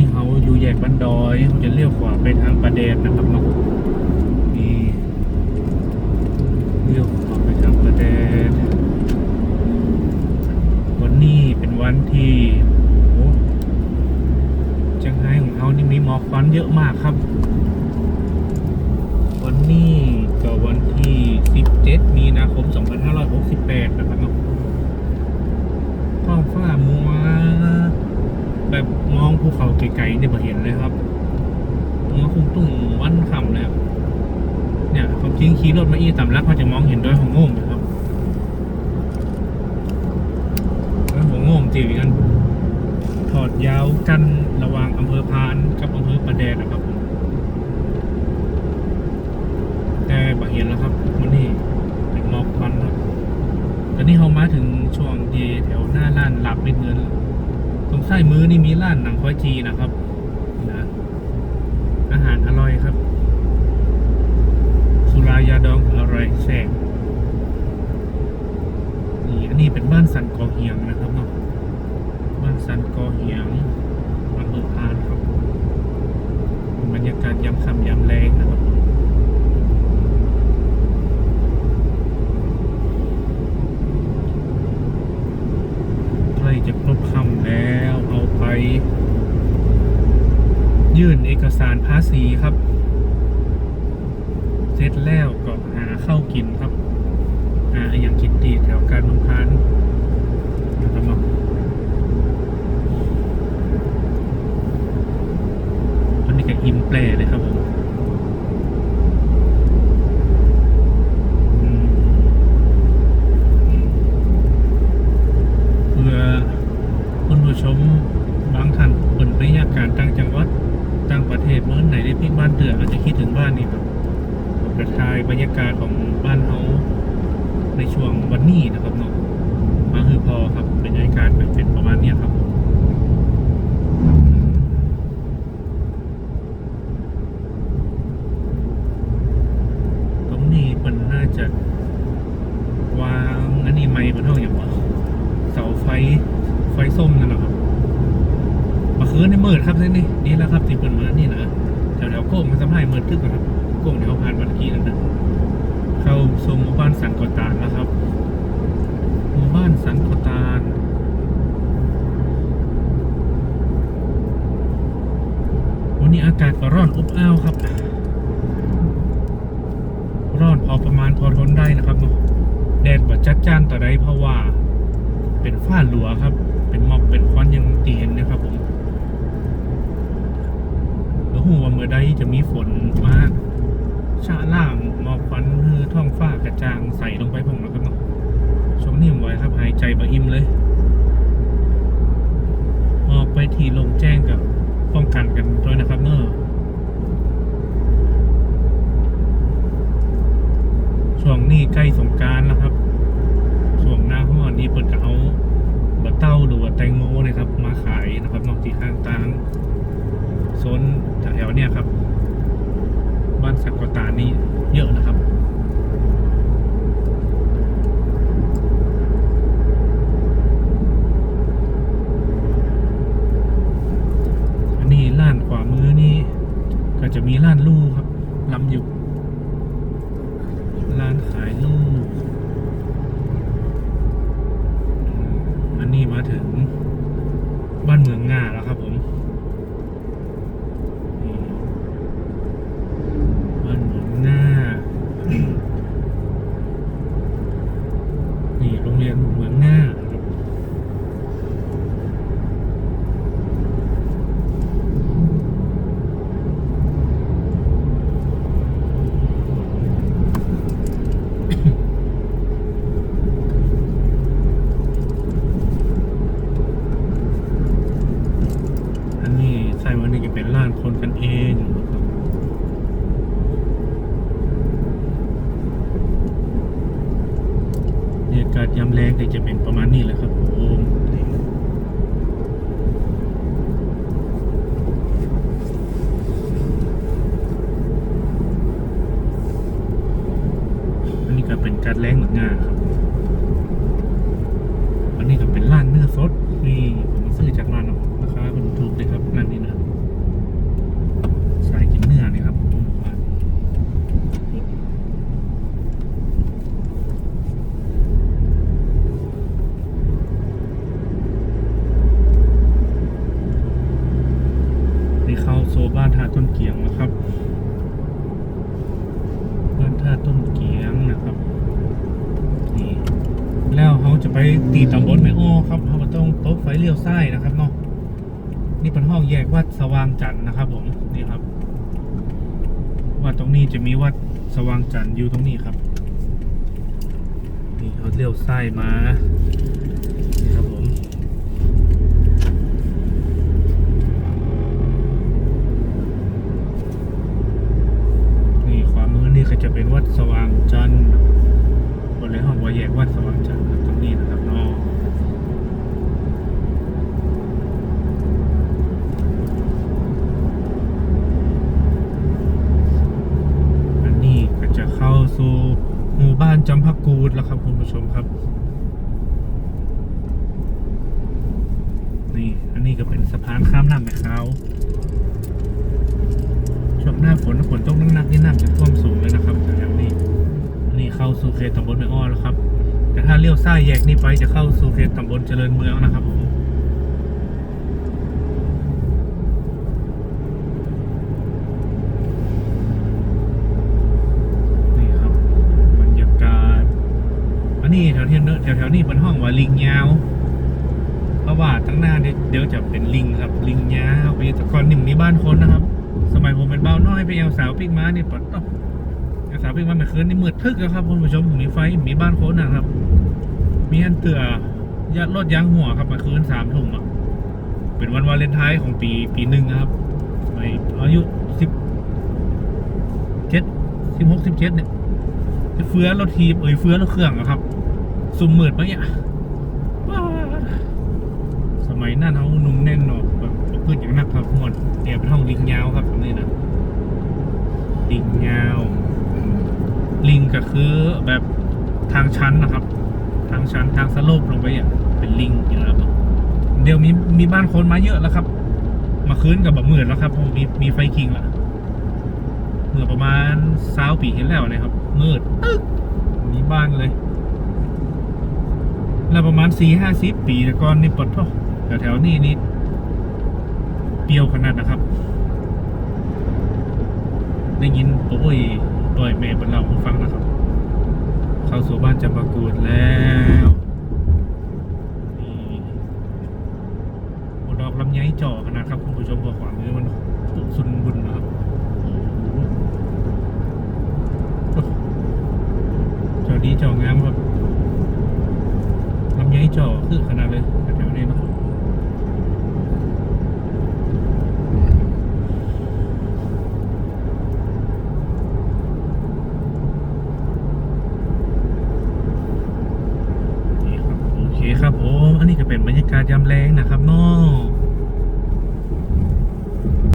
นี่เขาอยู่แยกบันดอยเขาจะเลี้ยวขวาไปทางประเดนนะครับเนาะนี่เลี้ยวขวาไปทางประเดนวันนี้เป็นวันที่โอ้จังไห้ของเขานี่มีหมอกควันเยอะมากครับ วันนี้ก็วันที่ 17 มีนาคม 2568 นะครับเนาะท้องฟ้ามัว แบบม องภูเขาไกลๆเนี่ยมาเห็นเลยครับมัวคุ้นคงตุ้งวันคำเลยครับเนี่ยความจริงขี่รถมาอีต่ำลักเขาจะมองเห็นดอยของโง่งอยู่ครับแล้วหัวโง่งตีกัน ถอดยาวกันระหว่างอำเภอพานกับอำเภอประแดนนะครับผมแต่บะเห็นแล้วครับมันนี่เป็นหมอกควันครับตอนนี้เรามาถึงช่วงที่แถวหน้าร้านหลับเป็นเงิน ตรงใต้มือนี่มีร้านหนังควายจีนะครับนะอาหารอร่อยครับ สุรายาดองอร่อยแซ่บนี่อันนี้เป็นบ้านสันกอเฮียงนะครับเนาะบ้านสันกอเฮียงอำเภอพานครับบรรยากาศยามค่ำยามแรงนะครับ ใกล้จะครบคำแล้วเอาไป ยื่นเอกสารภาษีครับ เสร็จแล้วก็หาเข้าวกินครับหาอย่างกินดีแถวการเมืองพานนะครับเนาะอันนี้ก็อิมแปลเลยครับผมอืม เพื่อคุณผู้ชมบางท่านเป็นไปยากการต่างจังหวัดต่างประเทศเมื่อไหนได้พิกบ้านเตืออาจจะคิดถึงบ้านนี่ครับผมจะทายบรรยา กาศของบ้านเขาในช่วงวันนี้นะครับเนาะมาคือพอครับบรรยากาศเป็นประมาณนี้ครับตรงนี้มันน่าจะวางอันนี้ไม่เป็นเท่าอย่างวะเสาไฟไฟส้มนั่นแหละครับมาคืนในมืดครับนนี้นี่แหละครับที่เปิดมานี่นะแถวแถวโค้งมันสำให้เมืดทึกอะครับ โค้งแถวผ่านวันกี้นั่นนะเข้าสู่หมู่บ้านสันกตานนะครับ หมู่บ้านสันกตานวันนี้อากาศก็ร้อนอบอ้าวครับ ร้อนพอประมาณพอทนได้นะครับเนาะแดดบ่จัดจ้านต่อใดเพราะว่า เป็นฝ้าหลัวครับ เป็นหมอกเป็นควันยังตีเห็นนะครับผมแล้วหัวเมื่อใดจะมีฝนมาก ชะล่างหมอกควันคือท้องฟ้ากระจ่างใสลงไปผมแล้วครับเนาะชมนิ่มไว้ครับหายใจบะอิ่มเลย ออกไปที่ลงแจ้งกับป้องกันกันด้วยนะครับเนอะช่วงนี้ใกล้สงกรารแล้วครับ ช่วงหน้าห้อนนี้เปิดกเอาบะเต้าหรือว่าแตงโมนะครับ มาขายนะครับนอกที่ข้างต่างโซนแถวๆเนี่ยครับ บ้านสักกตานี่เยอะนะครับ อันนี้ร้านขวามือนี่ ก็ จะมีร้านลู่ครับลำอยู่ร้านขายลู่อันนี้มาถึงบ้านเมืองง่าแล้วครับผมนี่บ้านเมืองง่า นี่โรงเรียนเมืองง่าครับอันนี้ ใช่เป็นร้านคนกันเองครับบรรยากาศยามแรงก็จะเป็นประมาณนี้แหละครับผมนี่อันนี้ก็เป็นการแรงเหมือนงานครับ อันนี้ก็เป็นร้านเนื้อสด นี่ผมซื้อจากร้านราคาเป็นถูกเลยครับร้านนี้นะ กียงนะครับ บ้านท่าต้นเกียงนะครับ นี่ แล้วเขาจะไป ตีตำบลแม่อ้อครับเขาต้องโต๊ะไฟเลี้ยวซ้ายนะครับเนาะนี่เป็นห้องแยกวัดสว่างจันทร์นะครับ ผมนี่ครับวัดตรงนี้จะมีวัดสว่างจันทร์อยู่ตรงนี้ครับ นี่เขาเลี้ยวซ้ายมานี่ครับผมนี่ความมือนี่ก็จะเป็นวัดสว่างจันทร์บนเลยห้องว่าแยกวัดสว่างจันทร์ครับตรงนี้นะครับเนาะอันนี้ก็จะเข้าสู่หมู่บ้านจำพักกูดแล้วครับคุณผู้ชมครับ นี่อันนี้ก็เป็นสะพานข้ามน้ำแม่ขาวช่วงหน้าฝนฝนตกหนักๆนี่น้ำจะท่วมสูงเลยนะครับแถวนี้อันนี่เข้าสู่เขตตำบลแม่อ้อแล้วครับ แต่ถ้าเลี้ยวซ้ายแยกนี้ไปจะเข้าสู่เขตตำบลเจริญเมืองนะครับผมนี่ครับบรรยากาศ อันนี้ แถวแถวแถวๆนี้เป็นห้องว่าลิงยาว เพราะว่าตั้งหน้าเนี่ยเดี๋ยวจะเป็นลิงครับลิงยาวไปต่ก่อนหนึ่งนี้บ้านคนนะครับ สมัยผมเป็นเบาน้อยไปแอวสาวปิกม้าเนี่ยปดต้องแอวสาวปิกม้าเมื่อคืนนี่มืดทึกแล้วครับคุณผู้ชมมีไฟมีบ้านค้นนะครับ มีอันเตือยัดรถยางหัวครับเมื่อคืนสามทุ่มอะเป็นวันวาเลนไทน์ของปีปีหนึ่งนะครับไปอายุสิบเจ็ดสิบหกสิบเจ็ดเนี่ยเฟื้อรถทีบเอ้ยเฟื้อรถเครื่องอะครับ สุ่มมืดปะเนี่ยสมัยนั้นเขานุ่มแน่นเนาะแบบขึ้นอย่างหนักครับหมดเดี๋ยวเป็นห้องลิงยาวครับตรงนี้นะลิงยาว ลิงก็คือแบบทางชั้นนะครับ ทางชั้นทางสโลปลงไปอะเป็นลิงอย่างนั้นครับเดี๋ยวมีมีบ้านคนมาเยอะแล้วครับ มาคืนกับแบบหมื่นแล้วครับพราะมีมีไฟคิงละเมื่อประมาณสาวปีที่แล้วนะครับมืดตึ๊กมีบ้านเลย แล้วประมาณสี่ห้าสิบปีแต่ก่อนนี่ปลดท่อแถวๆนี้นี่เปรี้ยวขนาดนะครับ ได้ยินโอ้ยต่อยแม่บนเราให้ฟังนะครับ เข้าสู่บ้านจำปากูดแล้วนี่โอ้ดอกลำไยจ่อขนาดครับคุณผู้ชมบอกความนี้มันสุนบุญนะครับโอ้โหเจ้าดีเจ้างามครับ ลำไยจ่อคือขนาดเลยแถวๆนี้เนอะนี่ครับโอเคครับผมอันนี้ก็เป็นบรรยากาศยามแรงนะครับเนาะ